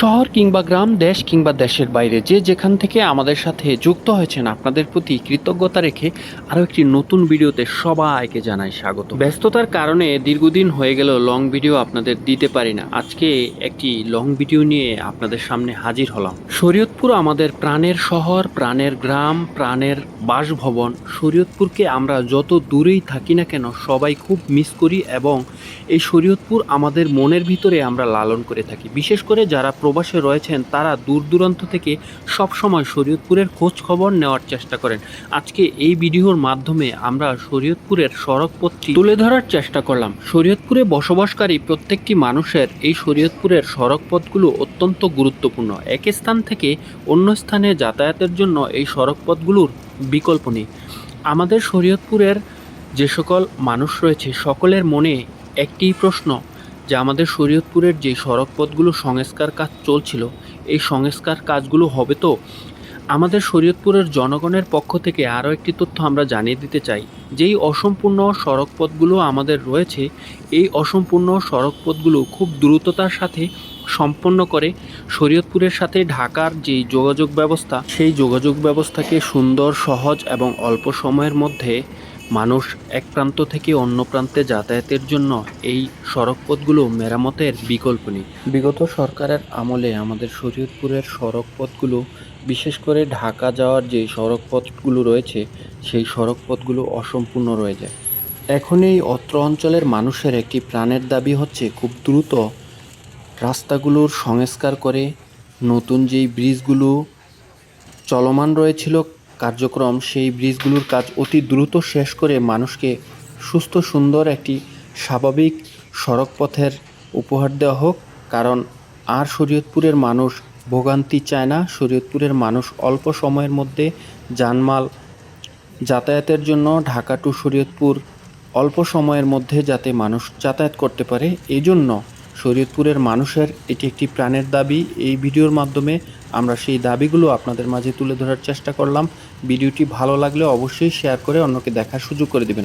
শহর কিংবা গ্রাম, দেশ কিংবা দেশের বাইরে যে যেখান থেকে আমাদের সাথে যুক্ত হয়েছেন, আপনাদের প্রতি কৃতজ্ঞতা রেখে আরও একটি নতুন ভিডিওতে সবাইকে জানাই স্বাগত। ব্যস্ততার কারণে দীর্ঘদিন হয়ে গেল লং ভিডিও আপনাদের দিতে পারি না। আজকে একটি লং ভিডিও নিয়ে আপনাদের সামনে হাজির হলাম। শরীয়তপুর আমাদের প্রাণের শহর, প্রাণের গ্রাম, প্রাণের বাসভবন। শরীয়তপুরকে আমরা যত দূরেই থাকি না কেন, সবাই খুব মিস করি এবং এই শরীয়তপুর আমাদের মনের ভিতরে আমরা লালন করে থাকি। বিশেষ করে যারা প্রবাসে রয়েছেন, তারা দূর দূরান্ত থেকে সবসময় শরীয়তপুরের খোঁজ খবর নেওয়ার চেষ্টা করেন। আজকে এই ভিডিওর মাধ্যমে আমরা শরীয়তপুরের সড়কপথটি তুলে ধরার চেষ্টা করলাম। শরীয়তপুরে বসবাসকারী প্রত্যেকটি মানুষের এই শরীয়তপুরের সড়কপথগুলো অত্যন্ত গুরুত্বপূর্ণ। এক স্থান থেকে অন্য স্থানে যাতায়াতের জন্য এই সড়কপথগুলোর বিকল্প নেই। আমাদের শরীয়তপুরের যে সকল মানুষ রয়েছে, সকলের মনে একটি প্রশ্ন যে আমাদের শরীয়তপুরের যে সড়কপথগুলো সংস্কার কাজ চলছিল, এই সংস্কার কাজগুলো হবে তো? আমাদের শরীয়তপুরের জনগণের পক্ষ থেকে আরও একটি তথ্য আমরা জানিয়ে দিতে চাই। যেই অসম্পূর্ণ সড়কপথগুলো আমাদের রয়েছে, এই অসম্পূর্ণ সড়কপথগুলো খুব দ্রুততার সাথে সম্পন্ন করে শরীয়তপুরের সাথে ঢাকার যেই যোগাযোগ ব্যবস্থা, সেই যোগাযোগ ব্যবস্থাকে সুন্দর, সহজ এবং অল্প সময়ের মধ্যে মানুষ এক প্রান্ত থেকে অন্য প্রান্তে যাতায়াতের জন্য এই সড়কপথগুলো মেরামতের বিকল্প নেই। বিগত সরকারের আমলে আমাদের শরীয়তপুরের সড়কপথগুলো, বিশেষ করে ঢাকা যাওয়ার যে সড়কপথগুলো রয়েছে, সেই সড়কপথগুলো অসম্পূর্ণ রয়ে যায়। এখন এই অত্র অঞ্চলের মানুষের একটি প্রাণের দাবি হচ্ছে খুব দ্রুত রাস্তাগুলোর সংস্কার করে নতুন যেই ব্রিজগুলো চলমান রয়েছিল কার্যক্রম, সেই ব্রিজগুলোর কাজ অতি দ্রুত শেষ করে মানুষকে সুস্থ, সুন্দর একটি স্বাভাবিক সড়কপথের উপহার দেওয়া হোক। কারণ আর শরীয়তপুরের মানুষ ভোগান্তি চায় না। শরীয়তপুরের মানুষ অল্প সময়ের মধ্যে জানমাল যাতায়াতের জন্য ঢাকা টু শরীয়তপুর অল্প সময়ের মধ্যে যাতে মানুষ যাতায়াত করতে পারে। এই জন্য শরীয়তপুরের মানুষের এটি একটি প্রাণের দাবি। এই ভিডিওর মাধ্যমে আমরা সেই দাবিগুলো আপনাদের মাঝে তুলে ধরার চেষ্টা করলাম। ভিডিওটি ভালো লাগলে অবশ্যই শেয়ার করে অন্যকে দেখার সুযোগ করে দেবেন।